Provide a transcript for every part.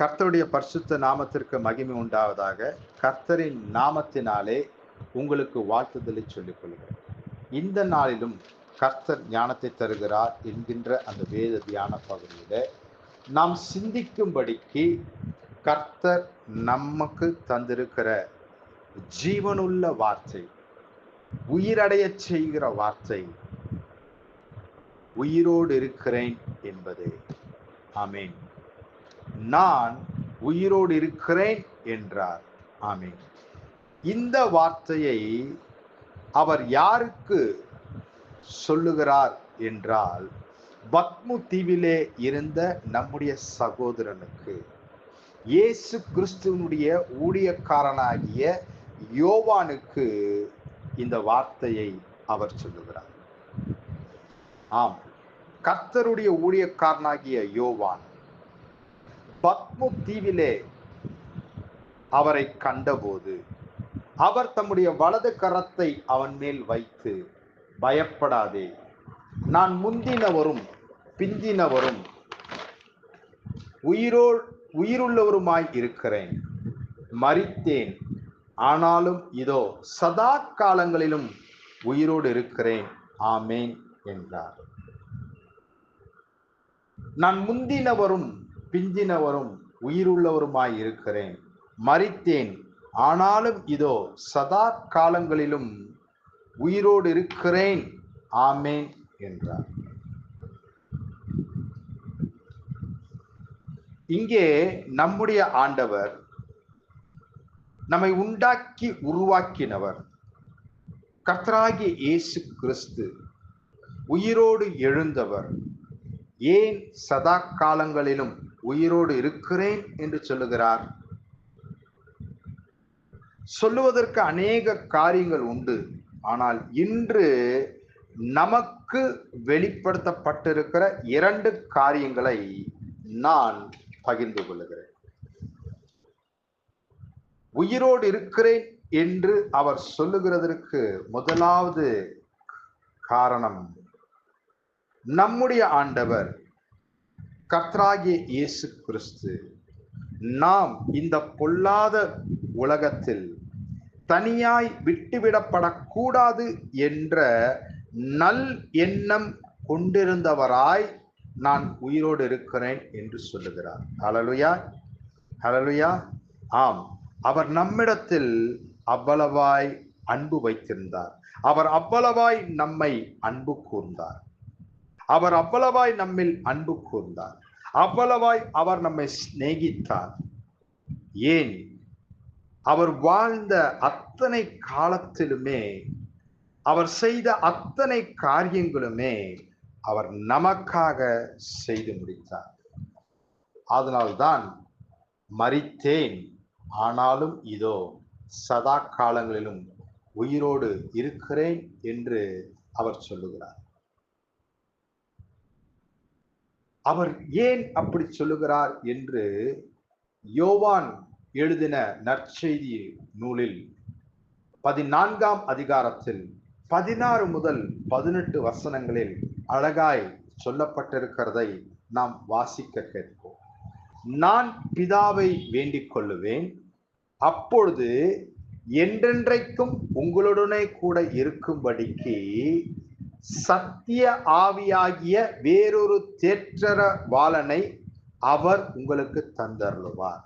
கர்த்தருடைய பரிசுத்த நாமத்திற்கு மகிமை உண்டாவதாக கர்த்தரின் நாமத்தினாலே உங்களுக்கு வாழ்த்துதலை சொல்லிக் கொள்கிறேன் இந்த நாளிலும் கர்த்தர் ஞானத்தை தருகிறார் என்கின்ற அந்த வேத தியான பகுதியில் நாம் சிந்திக்கும்படிக்கு கர்த்தர் நமக்கு தந்திருக்கிற ஜீவனுள்ள வார்த்தை உயிரடைய செய்கிற வார்த்தை உயிரோடு இருக்கிறேன் என்பது. ஆமேன். நான் உயிரோடு இருக்கிறேன் என்றார். ஆமீன். இந்த வார்த்தையை அவர் யாருக்கு சொல்லுகிறார் என்றால் பத்மு தீவிலே இருந்த நம்முடைய சகோதரனுக்கு இயேசு கிறிஸ்துவனுடைய ஊழியக்காரனாகிய யோவானுக்கு இந்த வார்த்தையை அவர் சொல்லுகிறார். ஆம் கர்த்தருடைய ஊழியக்காரனாகிய யோவான் பத்மு தீவிலே அவரை கண்டபோது அவர் தம்முடைய வலது கரத்தை அவன் மேல் வைத்து பயப்படாதே நான் முந்தினவரும் பிந்தினவரும் உயிரோ உயிருள்ளவருமாய் இருக்கிறேன் மறித்தேன் ஆனாலும் இதோ சதா காலங்களிலும் உயிரோடு இருக்கிறேன் ஆமேன் என்றார். நான் முந்தினவரும் பிந்தினவரும் உயிருள்ளவருமாய் இருக்கிறேன். மறித்தேன் ஆனாலும் இதோ சதா காலங்களிலும் உயிரோடு இருக்கிறேன். ஆமேன் என்றார். இங்கே நம்முடைய ஆண்டவர் நம்மை உண்டாக்கி உருவாக்கினவர் கர்த்தராகிய இயேசு கிறிஸ்து. உயிரோடு எழுந்தவர். ஏன் சதா காலங்களிலும் உயிரோடு இருக்கிறேன் என்று சொல்லுகிறார். சொல்லுவதற்கு அநேக காரியங்கள் உண்டு. ஆனால் இன்று நமக்கு வெளிப்படுத்தப்பட்டிருக்கிற இரண்டு காரியங்களை நான் பகிர்ந்து கொள்ளுகிறேன் உயிரோடு இருக்கிறேன் என்று அவர் சொல்லுகிறதற்கு முதலாவது காரணம் நம்முடைய ஆண்டவர் கர்த்தராகிய இயேசு கிறிஸ்து நாம் இந்த பொல்லாத உலகத்தில் தனியாய் விட்டுவிடப்படக்கூடாது என்ற நல் எண்ணம் கொண்டிருந்தவராய் நான் உயிரோடு இருக்கிறேன் என்று சொல்லுகிறார். ஹலலுயா ஹலலுயா ஆம். அவர் நம்மிடத்தில் அவ்வளவாய் அன்பு வைத்திருந்தார். அவர் அவ்வளவாய் நம்மை அன்பு கூர்ந்தார். அவர் அவ்வளவாய் நம்மில் அன்பு கூர்ந்தார். அவ்வளவாய் அவர் நம்மை சிநேகித்தார். ஏன்? அவர் வாழ்ந்த அத்தனை காலத்திலுமே அவர் செய்த அத்தனை காரியங்களுமே அவர் நமக்காக செய்து முடித்தார். அதனால்தான் மறித்தேன் ஆனாலும் இதோ சதா காலங்களிலும் உயிரோடு இருக்கிறேன் என்று அவர் சொல்லுகிறார். அவர் ஏன் அப்படி சொல்லுகிறார் என்று யோவான் எழுதின நற்செய்தி நூலில் பதினான்காம் அதிகாரத்தில் பதினாறு முதல் பதினெட்டு வசனங்களில் அழகாய் சொல்லப்பட்டிருக்கிறதை நாம் வாசிக்க கேட்போம். நான் பிதாவை வேண்டிக் கொள்ளுவேன். அப்பொழுது என்றென்றைக்கும் உங்களுடனே கூட இருக்கும்படிக்கு சத்திய ஆவியாகிய வேறொரு தேற்றர வாளனை அவர் உங்களுக்கு தந்தருளுவார்.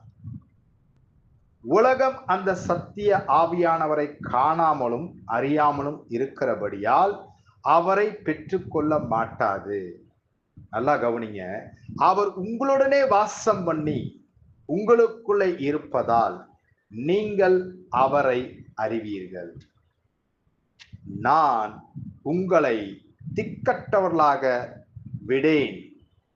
உலகம் அந்த சத்திய ஆவியானவரை காணாமலும் அறியாமலும் இருக்கிறபடியால் அவரை பெற்றுக்கொள்ள மாட்டாது. நல்லா கவனிங்க. அவர் உங்களுடனே வாசம் பண்ணி உங்களுக்குள்ளே இருப்பதால் நீங்கள் அவரை அறிவீர்கள். நான் உங்களை திக்கட்டவர்களாக விடேன்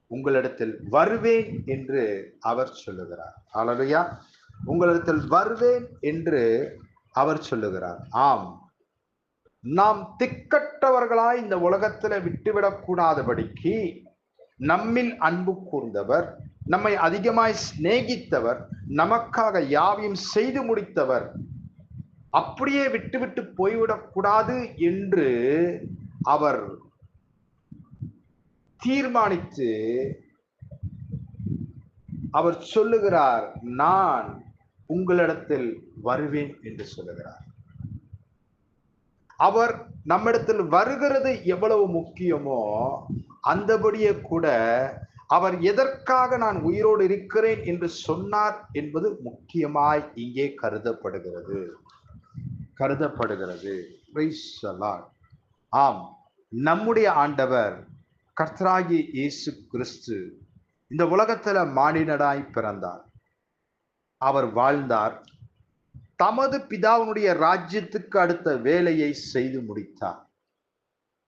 உங்களிடத்தில் வருவேன் என்று அவர் சொல்லுகிறார். அழலையா உங்களிடத்தில் வருவேன் என்று அவர் சொல்லுகிறார். ஆம். நாம் திக்கட்டவர்களாய் இந்த உலகத்தில் விட்டுவிடக் கூடாதபடிக்கு நம்மில் அன்பு கூர்ந்தவர் நம்மை அதிகமாய் சிநேகித்தவர் நமக்காக யாவையும் செய்து முடித்தவர் அப்படியே விட்டுவிட்டு போய்விடக்கூடாது என்று அவர் தீர்மானித்து அவர் சொல்லுகிறார் நான் உங்களிடத்தில் வருவேன் என்று சொல்லுகிறார். அவர் நம்மிடத்தில் வருகிறது எவ்வளவு முக்கியமோ அந்தபடியே கூட அவர் எதற்காக நான் உயிரோடு இருக்கிறேன் என்று சொன்னார் என்பது முக்கியமாய் இங்கே கருதப்படுகிறது. கருதப்படுகிறது. ஆம். நம்முடைய ஆண்டவர் கர்த்தராகி இயேசு கிறிஸ்து இந்த உலகத்தில் மானிடனாய் பிறந்தார். அவர் வாழ்ந்தார். தமது பிதாவினுடைய ராஜ்யத்துக்கு அடுத்த வேலையை செய்து முடித்தார்.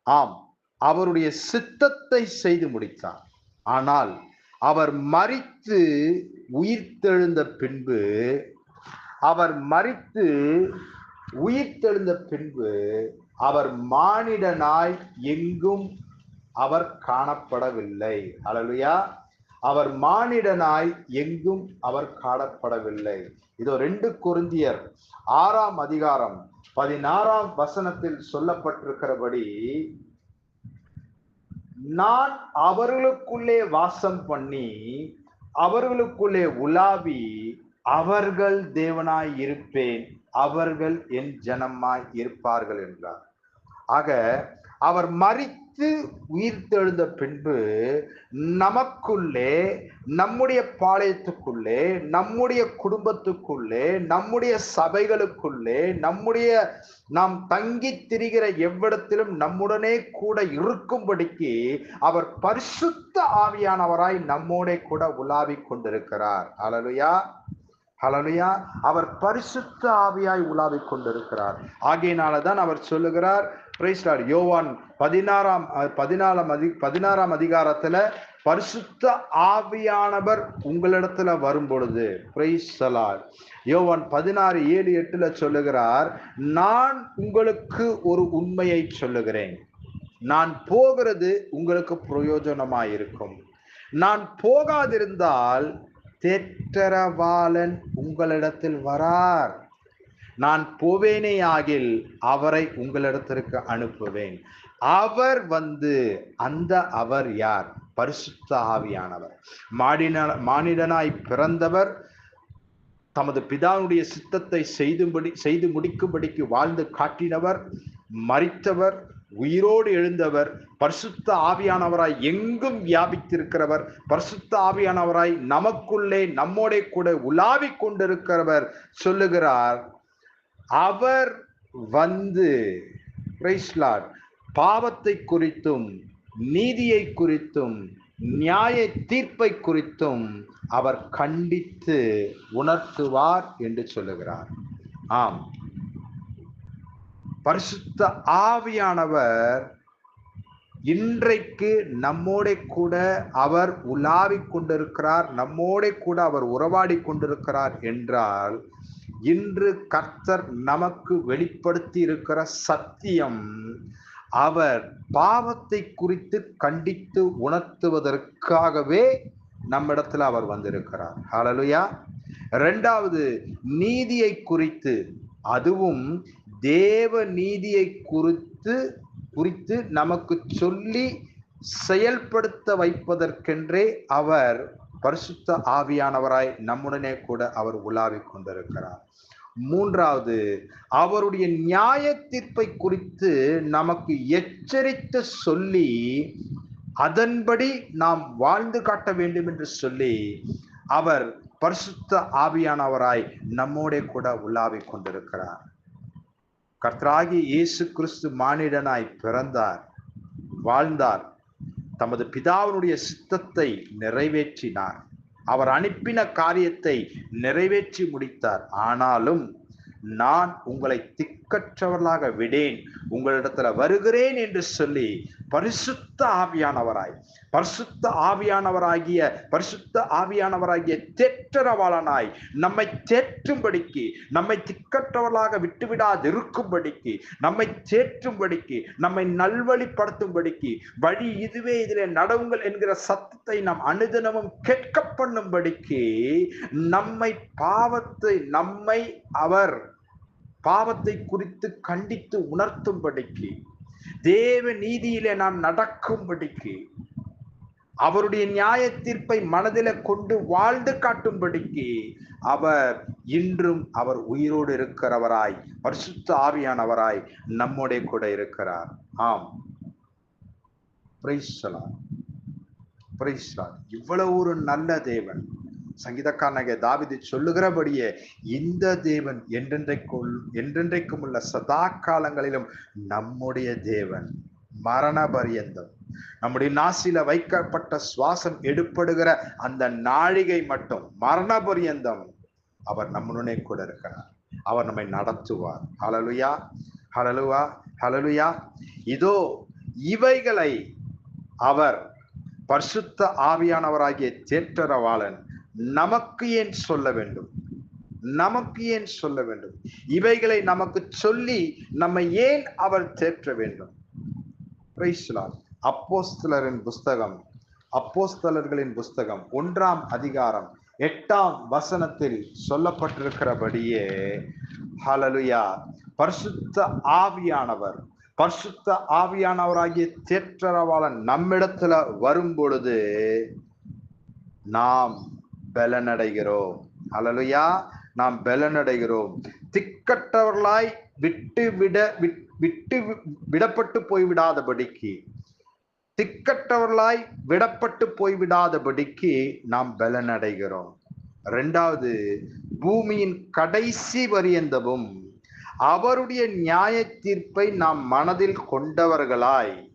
ஆம். அவருடைய சித்தத்தை செய்து முடித்தார். ஆனால் அவர் மறித்து உயிர்த்தெழுந்த பின்பு அவர் மறித்து உயிர்த்தெழுந்த பின்பு அவர் மானிடனாய் எங்கும் அவர் காணப்படவில்லை. அழலுயா அவர் மானிடனாய் எங்கும் அவர் காணப்படவில்லை. இதோ ரெண்டு குருந்தியர் ஆறாம் அதிகாரம் பதினாறாம் வசனத்தில் சொல்லப்பட்டிருக்கிறபடி நான் அவர்களுக்குள்ளே வாசம் பண்ணி அவர்களுக்குள்ளே உலாவி அவர்கள் தேவனாய் இருப்பேன். அவர்கள் என் ஜனமாய் இருப்பார்கள் என்றார். ஆக அவர் மரித்து உயிர்த்தெழுந்த பின்பு நமக்குள்ளே நம்முடைய பாளையத்துக்குள்ளே நம்முடைய குடும்பத்துக்குள்ளே நம்முடைய சபைகளுக்குள்ளே நம்முடைய நாம் தங்கி திரிகிற எவ்விடத்திலும் நம்முடனே கூட இருக்கும்படிக்கு அவர் பரிசுத்த ஆவியானவராய் நம்மோடே கூட உலாவிக் கொண்டிருக்கிறார். அழலுயா ஹலலுயா அவர் பரிசுத்த ஆவியாய் உலாவிக் கொண்டிருக்கிறார். ஆகையினாலதான் அவர் சொல்லுகிறார் பிரைஸ்டார் யோவான் பதினாறாம் பதினாலாம் அதி பதினாறாம் அதிகாரத்துல பரிசுத்த ஆவியானவர் உங்களிடத்துல வரும் பொழுது பிரைசலார் யோவான் பதினாறு ஏழு எட்டுல சொல்லுகிறார் நான் உங்களுக்கு ஒரு உண்மையை சொல்லுகிறேன். நான் போகிறது உங்களுக்கு பிரயோஜனமாயிருக்கும். நான் போகாதிருந்தால் தேற்றரவாளன் உங்களிடத்தில் வரார். நான் போவேனே ஆகில் அவரை உங்களிடத்திற்கு அனுப்புவேன். அவர் வந்து அந்த அவர் யார்? பரிசுத்த ஆவியானவர். மாடின மானிடனாய் பிறந்தவர் தமது பிதாவுடைய சித்தத்தை செய்தும்படி செய்து முடிக்கும்படிக்கு வாழ்ந்து காட்டினவர் மறித்தவர் உயிரோடு எழுந்தவர் பரிசுத்த ஆவியானவராய் எங்கும் வியாபித்திருக்கிறவர் பரிசுத்த ஆவியானவராய் நமக்குள்ளே நம்மோட கூட உலாவிக் கொண்டிருக்கிறவர் சொல்லுகிறார் அவர் வந்து praise பாவத்தை குறித்தும் நீதியை குறித்தும் நியாய தீர்ப்பை குறித்தும் அவர் கண்டித்து உணர்த்துவார் என்று சொல்லுகிறார். ஆம். பரிசுத்த ஆவியானவர் இன்றைக்கு நம்மோட கூட அவர் உலாவிக் கொண்டிருக்கிறார் நம்மோட கூட அவர் உறவாடி கொண்டிருக்கிறார் என்றால் இன்று கர்த்தர் நமக்கு வெளிப்படுத்தி இருக்கிற சத்தியம் அவர் பாவத்தை குறித்து கண்டித்து உணர்த்துவதற்காகவே நம்மிடத்துல அவர் வந்திருக்கிறார். ஹலலுயா ரெண்டாவது நீதியை குறித்து அதுவும் தேவ நீதியை குறித்து குறித்து நமக்கு சொல்லி செயல்படுத்த வைப்பதற்கென்றே அவர் பரிசுத்த ஆவியானவராய் நம்முடனே கூட அவர் உலாவிக் கொண்டிருக்கிறார். மூன்றாவது அவருடைய நியாய தீர்ப்பை குறித்து நமக்கு எச்சரித்து சொல்லி அதன்படி நாம் வாழ்ந்து காட்ட வேண்டும் என்று சொல்லி அவர் பரிசுத்த ஆவியானவராய் நம்மோட கூட உலாவிக் கொண்டிருக்கிறார். கர்த்தராகி இயேசு கிறிஸ்து மானிடனாய் பிறந்தார் வாழ்ந்தார். தமது பிதாவினுடைய சித்தத்தை நிறைவேற்றினார். அவர் அனுப்பின காரியத்தை நிறைவேற்றி முடித்தார். ஆனாலும் நான் உங்களை திக்கற்றவர்களாக விடேன். உங்களிடத்துல வருகிறேன் என்று சொல்லி பரிசுத்த ஆவியானவராய் பரிசுத்த ஆவியானவராகிய பரிசுத்த ஆவியானவராகிய தேற்றரவாளனாய் நம்மை தேற்றும்படிக்கு நம்மை திக்கற்றவர்களாக விட்டுவிடாது இருக்கும்படிக்கு நம்மை தேற்றும்படிக்கு நம்மை நல்வழிப்படுத்தும்படிக்கு வழி இதுவே இதிலே நடவுங்கள் என்கிற சத்தத்தை நாம் அனுதினமும் கேட்க பண்ணும்படிக்கு நம்மை பாவத்தை நம்மை அவர் பாவத்தை குறித்து கண்டித்து உணர்த்தும்படிக்கு தேவ நீதியிலே நாம் நடக்கும்படிக்கு அவருடைய நியாய தீர்ப்பை மனதில கொண்டு வாழ்ந்து காட்டும்படிக்கு அவர் இன்றும் அவர் உயிரோடு இருக்கிறவராய் பரிசுத்த ஆவியானவராய் நம்முடைய கூட இருக்கிறார். ஆம். பிரைஸ்லா பிரைஸ்லா இவ்வளவு ஒரு நல்ல தேவன். சங்கீதக்காரனாகிய தாவிதி சொல்லுகிறபடியே இந்த தேவன் என்றென்றைக்குள் என்றென்றைக்கும் உள்ள சதா காலங்களிலும் நம்முடைய தேவன் மரண பரியந்தம் நம்முடைய நாசில வைக்கப்பட்ட சுவாசம் எடுப்படுகிற அந்த நாழிகை மட்டும் மரண பரியந்தம் அவர் நம்முடனே கூட இருக்கிறார். அவர் நம்மை நடத்துவார். ஹலலுயா ஹலலுவா ஹலலுயா இதோ இவைகளை அவர் பரிசுத்த ஆவியானவராகிய தேற்றரவாளன் நமக்கு ஏன் சொல்ல வேண்டும்? நமக்கு ஏன் சொல்ல வேண்டும்? இவைகளை நமக்கு சொல்லி நம்ம ஏன் அவர் தேற்ற வேண்டும்? அப்போஸ்தலரின் புஸ்தகம் அப்போஸ்தலர்களின் புஸ்தகம் ஒன்றாம் அதிகாரம் எட்டாம் வசனத்தில் சொல்லப்பட்டிருக்கிறபடியே ஹலலுயா பரிசுத்த ஆவியானவர் பரிசுத்த ஆவியானவராகிய தேற்றரவாளன் நம்மிடத்துல வரும் பொழுது நாம் பலனடைகிறோம். அலலுயா நாம் பலனடைகிறோம். திக்கற்றவர்களாய் விட்டு விட விட்- விட்டு விடப்பட்டு போய்விடாதபடிக்கு திக்கற்றவர்களாய் விடப்பட்டு போய்விடாதபடிக்கு நாம் பலனடைகிறோம். ரெண்டாவது பூமியின் கடைசி பரியந்தமும் அவருடைய நியாய தீர்ப்பை நாம் மனதில் கொண்டவர்களாய்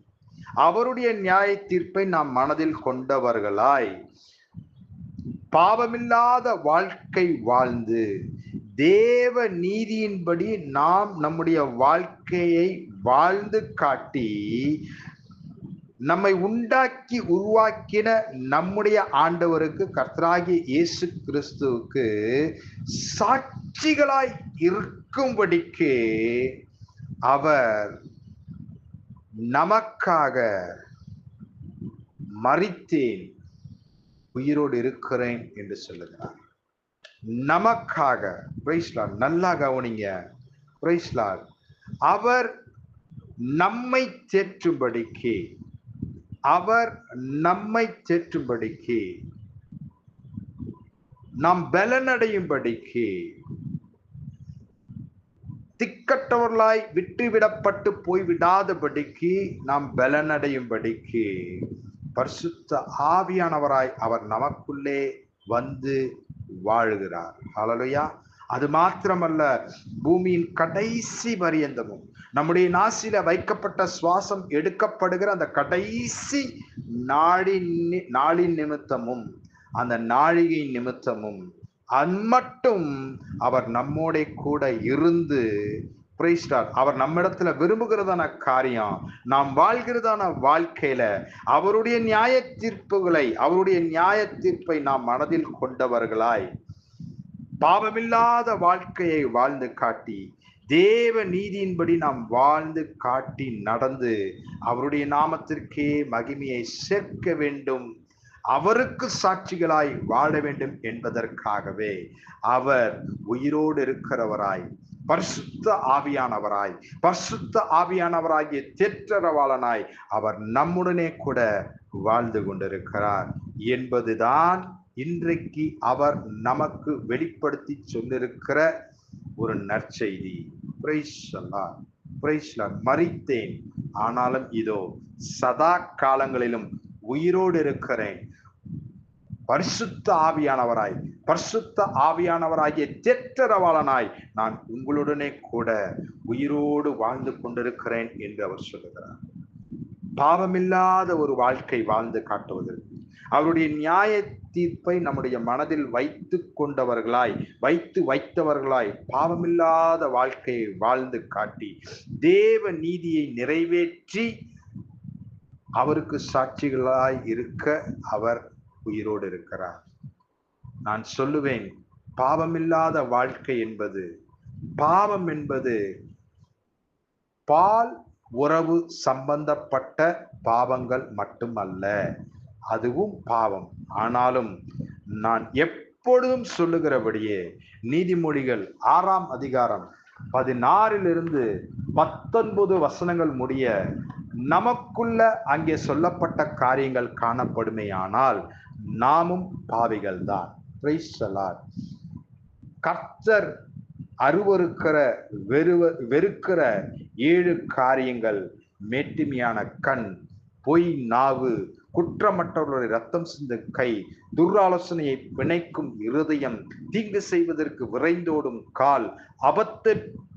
அவருடைய நியாய தீர்ப்பை நாம் மனதில் கொண்டவர்களாய் பாவமில்லாத வாழ்க்கை வாழ்ந்து தேவ நீதியின்படி நாம் நம்முடைய வாழ்க்கையை வாழ்ந்து காட்டி நம்மை உண்டாக்கி உருவாக்கின நம்முடைய ஆண்டவருக்கு கர்த்தராகிய இயேசு கிறிஸ்துவுக்கு சாட்சிகளாய் இருக்கும்படிக்கு அவர் நமக்காக மறித்தேன் உயிரோடு இருக்கிறேன் என்று சொல்லுகிறார். நமக்காக Praise நல்லா கவனிங்க. Praise அவர் நம்மை தேற்றும்படிக்கு அவர் நம்மை தேற்றும்படிக்கு நாம் பலனடையும்படிக்கு திக்கட்டவர்களாய் விட்டுவிடப்பட்டு போய்விடாதபடிக்கு நாம் பலனடையும்படிக்கு. பரிசுத்த ஆவியானவராய் அவர் நமக்குள்ளே வந்து வாழுகிறார். ஹலலுயா அது மாத்திரமல்ல பூமியின் கடைசி பரியந்தமும் நம்முடைய நாசில வைக்கப்பட்ட சுவாசம் எடுக்கப்படுகிற அந்த கடைசி நாளின் நாளின் நிமித்தமும் அந்த நாழிகையின் நிமித்தமும் அம்மட்டும் அவர் நம்மோட கூட இருந்து பிரைஸ்டார். அவர் அவர் நம்மிடத்துல விரும்புகிறதான காரியம் நாம் வாழ்கிறதான வாழ்க்கையில அவருடைய நியாய தீர்ப்புகளை அவருடைய நியாய தீர்ப்பை நாம் மனதில் கொண்டவர்களாய் பாவமில்லாத வாழ்க்கையை வாழ்ந்து காட்டி தேவ நீதியின்படி நாம் வாழ்ந்து காட்டி நடந்து அவருடைய நாமத்திற்கே மகிமையை சேர்க்க வேண்டும் அவருக்கு சாட்சிகளாய் வாழ வேண்டும் என்பதற்காகவே அவர் உயிரோடு இருக்கிறவராய் பரிசுத்த ஆவியானவராய் பரிசுத்த ஆவியானவராகிய தேற்றரவாளனாய் அவர் நம்முடனே கூட வாழ்ந்து கொண்டிருக்கிறார் என்பதுதான் இன்றைக்கு அவர் நமக்கு வெளிப்படுத்தி சொல்லிருக்கிற ஒரு நற்செய்தி. மறித்தேன். ஆனாலும் இதோ சதா காலங்களிலும் உயிரோடு இருக்கிறேன். பரிசுத்த ஆவியானவராய் பரிசுத்த ஆவியானவராகிய தேற்றரவாளனாய் நான் உங்களுடனே கூட உயிரோடு வாழ்ந்து கொண்டிருக்கிறேன் என்று அவர் சொல்லுகிறார். பாவமில்லாத ஒரு வாழ்க்கை வாழ்ந்து காட்டுவதற்கு அவருடைய நியாய தீர்ப்பை நம்முடைய மனதில் வைத்து கொண்டவர்களாய் வைத்து வைத்தவர்களாய் பாவமில்லாத வாழ்க்கையை வாழ்ந்து காட்டி தேவ நீதியை நிறைவேற்றி அவருக்கு சாட்சிகளாய் இருக்க அவர் உயிரோடு இருக்கிறார். நான் சொல்லுவேன் பாவமில்லாத வாழ்க்கை என்பது பாவம் என்பது பால் உறவு சம்பந்தப்பட்ட பாவங்கள் மட்டுமல்ல அதுவும் பாவம். ஆனாலும் நான் எப்பொழுதும் சொல்லுகிறபடியே நீதிமொழிகள் ஆறாம் அதிகாரம் பதினாறிலிருந்து பத்தொன்பது வசனங்கள் முடிய நமக்குள்ள அங்கே சொல்லப்பட்ட காரியங்கள் காணப்படுமேயானால் நாமும் பாவிகள் தான் கர்த்தர் அருவருக்கிற வெறுவ வெறுக்கிற ஏழு காரியங்கள் மேட்டுமையான கண் பொய் நாவு குற்றமற்றவர்களுடைய ரத்தம் சிந்த கை துராலோசனையை பிணைக்கும் இருதயம் தீங்கு செய்வதற்கு விரைந்தோடும் கால் அபத்த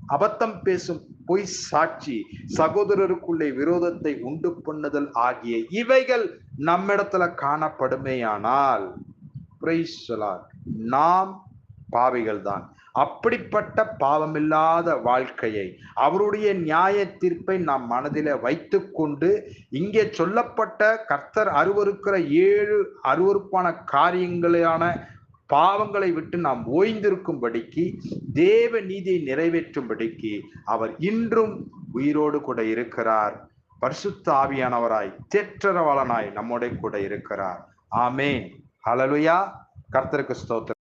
அபத்தம் பேசும் பொய் சாட்சி சகோதரருக்குள்ளே விரோதத்தை உண்டு பண்ணுதல் ஆகிய இவைகள் நம்மிடத்துல காணப்படுமேயானால் நாம் பாவிகள் தான் அப்படிப்பட்ட பாவமில்லாத வாழ்க்கையை அவருடைய நியாய தீர்ப்பை நாம் மனதில வைத்துக்கொண்டு இங்கே சொல்லப்பட்ட கர்த்தர் அருவருக்கிற ஏழு அருவருப்பான காரியங்களான பாவங்களை விட்டு நாம் ஓய்ந்திருக்கும்படிக்கு தேவ நீதியை நிறைவேற்றும்படிக்கு அவர் இன்றும் உயிரோடு கூட இருக்கிறார். பரிசுத்த ஆவியானவராய் தேற்றரவாளனாய் நம்மோட கூட இருக்கிறார். ஆமே ஹலலுயா கர்த்தருக்கு ஸ்தோத்திரம்.